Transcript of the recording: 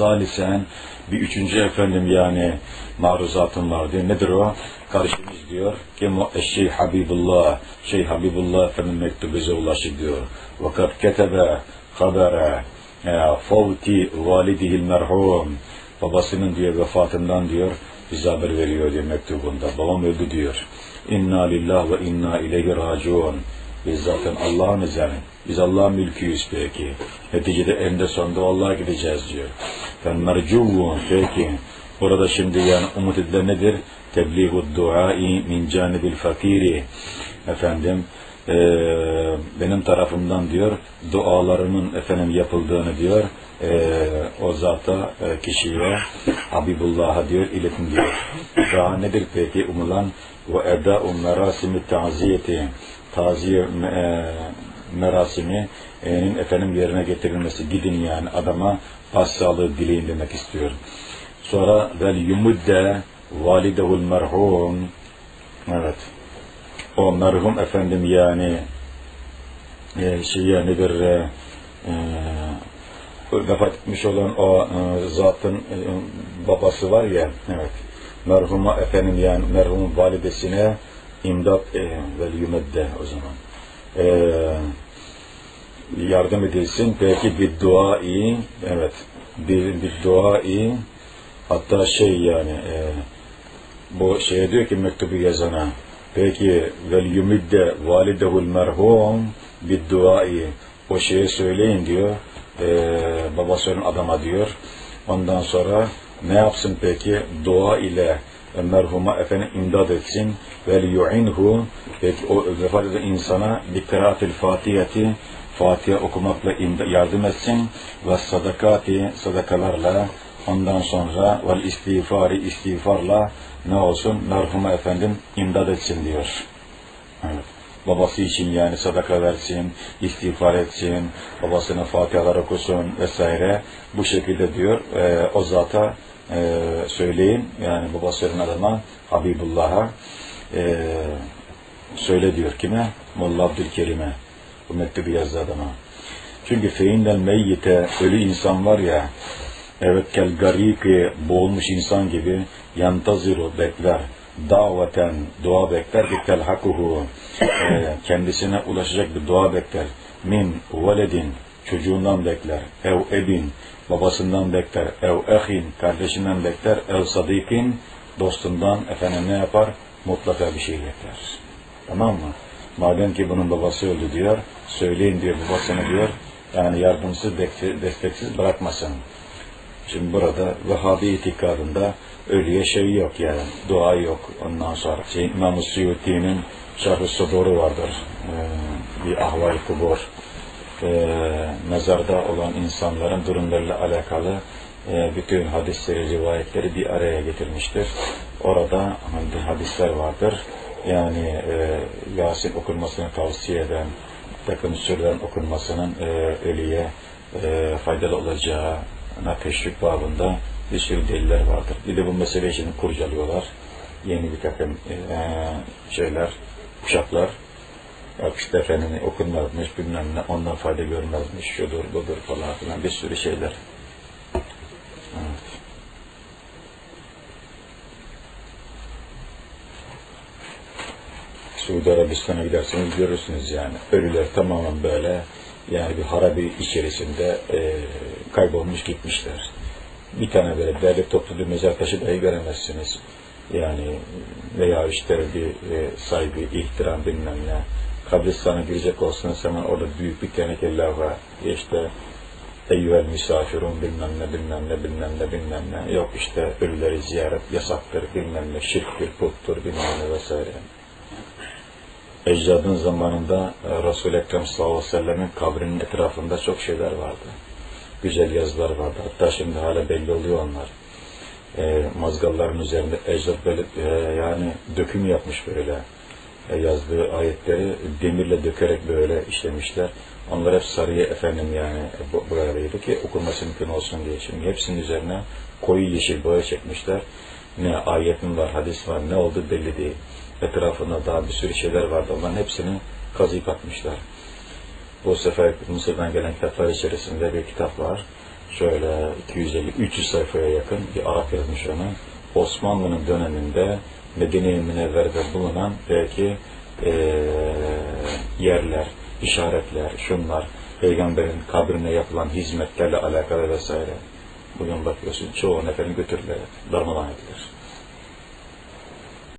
salisen bir üçüncü efendim yani maruzatım var diyor. Nedir o? Kardeşimiz diyor ki Şeyh Habibullah, Şeyh Habibullah efendim mektubu bize ulaşır diyor. Vakat ketebe habere e, fevti validihil merhum babasının diyor vefatından diyor bize haber veriyor diyor mektubunda. Babam öldü diyor. İnna lillah ve inna ileyhi raciun. Biz zaten Allah'ın üzerine. Biz Allah'ın mülküyüz peki. Neticede eninde sonunda Allah'a gideceğiz diyor. Mercuvun peki. Burada şimdi yani umut edilen nedir? Tebliğu duai min canibil fakiri. Efendim e, benim tarafımdan diyor dualarımın efendim yapıldığını diyor e, o zata e, kişiye Habibullah'a diyor iletin diyor. Daha nedir peki umulan ve eda'u merasimi ta'ziyeti taziye e, merasiminin efendim yerine getirilmesi. Gidin yani adama başsağlığı dileyin demek istiyor. Sonra vel yumudde validehul merhum. Evet. O merhum efendim yani e, şey nedir e, e, vefat etmiş olan o e, zatın e, babası var ya evet. Merhuma efendim yani merhumun validesine imdat e, vel yumedde o zaman. E, yardım edilsin. Peki bir duai evet. Bir, bir duai hatta şey yani e, bu şeye diyor ki mektubu yazana peki vel yumidde validehul merhum bir duai. O şeye söyleyin diyor e, babasının adama diyor. Ondan sonra ne yapsın peki? Dua ile merhuma efendim imdad etsin ve yu'inhu peki o vefat eden insana bir kıraatil fatihati Fatiha okumakla yardım etsin ve sadakati sadakalarla ondan sonra vel istiğfari istiğfarla ne olsun merhuma efendim imdad etsin diyor. Evet. Babası için yani sadaka versin, istiğfar etsin, babasına fatihalar okusun vesaire. Bu şekilde diyor e, o zata e, söyleyin yani babasının adama Habibullah'a e, söyle diyor kime? Molla Abdülkerim'e. Bu mektubu yazdı adama. Çünkü feinden meyyite ölü insan var ya evet kel gariki boğulmuş insan gibi yantaziru bekler daveten dua bekler ki telhakuhu e, kendisine ulaşacak bir dua bekler min veledin çocuğundan bekler ev ebin babasından bekler ev ehin kardeşinden bekler ev sadikin dostundan efendim ne yapar mutlaka bir şey bekler tamam mı madem ki bunun babası öldü diyor söyleyin diyor babasını diyor yani yardımsız desteksiz bırakmasın Şimdi burada Vehhabi itikadında ölüye şey yok yani. Dua yok. Ondan sonra şey, İmam-ı Suyuti'nin Sudur'u vardır. Ee, bir ahval kubur. Ee, mezarda olan insanların durumlarıyla alakalı e, bütün hadisleri, rivayetleri bir araya getirmiştir. Orada hadisler vardır. Yani e, Yasin okunmasını tavsiye eden, takım sürülen okunmasının e, ölüye e, faydalı olacağı na teşvik babında bir sürü deliller vardır. Bir de bu mesele için kurcalıyorlar. Yeni bir takım e, şeyler, kuşaklar. Yok işte efendim okunmazmış, bilmem ne, ondan fayda görmezmiş, şudur, budur falan filan bir sürü şeyler. Evet. Suudi Arabistan'a giderseniz görürsünüz yani. Ölüler tamamen böyle yani bir harabi içerisinde e, kaybolmuş gitmişler. Bir tane böyle derli toplu bir mezar taşı dahi göremezsiniz. Yani veya işte bir e, saygı, ihtiram bilmem ne. Kabristan'a girecek olsanız hemen orada büyük bir teneke lava, işte eyyüel misafirun bilmem ne bilmem ne bilmem ne bilmem ne. Yok işte ölüleri ziyaret yasaktır bilmem ne, şirktir, puttur bilmem ne vesaire ecdadın zamanında e, Resul-i Ekrem sallallahu aleyhi ve sellemin kabrinin etrafında çok şeyler vardı. Güzel yazılar vardı. Hatta şimdi hala belli oluyor onlar. E, mazgalların üzerinde ecdad böyle e, yani döküm yapmış böyle. E, yazdığı ayetleri demirle dökerek böyle işlemişler. Onlar hep sarıya efendim yani e, buradaydı ki okunması mümkün olsun diye. Şimdi hepsinin üzerine koyu yeşil boya çekmişler. Ne ayet mi var, hadis var, ne oldu belli değil etrafında daha bir sürü şeyler vardı. Onların hepsini kazıyıp atmışlar. Bu sefer Mısır'dan gelen kitaplar içerisinde bir kitap var. şöyle 250-300 sayfaya yakın bir Arap yazmış onu. Osmanlı'nın döneminde Medine-i Münevver'de bulunan belki eee, yerler, işaretler, şunlar, peygamberin kabrine yapılan hizmetlerle alakalı vesaire. Bugün bakıyorsun çoğu neferin götürüler, darmadan edilir.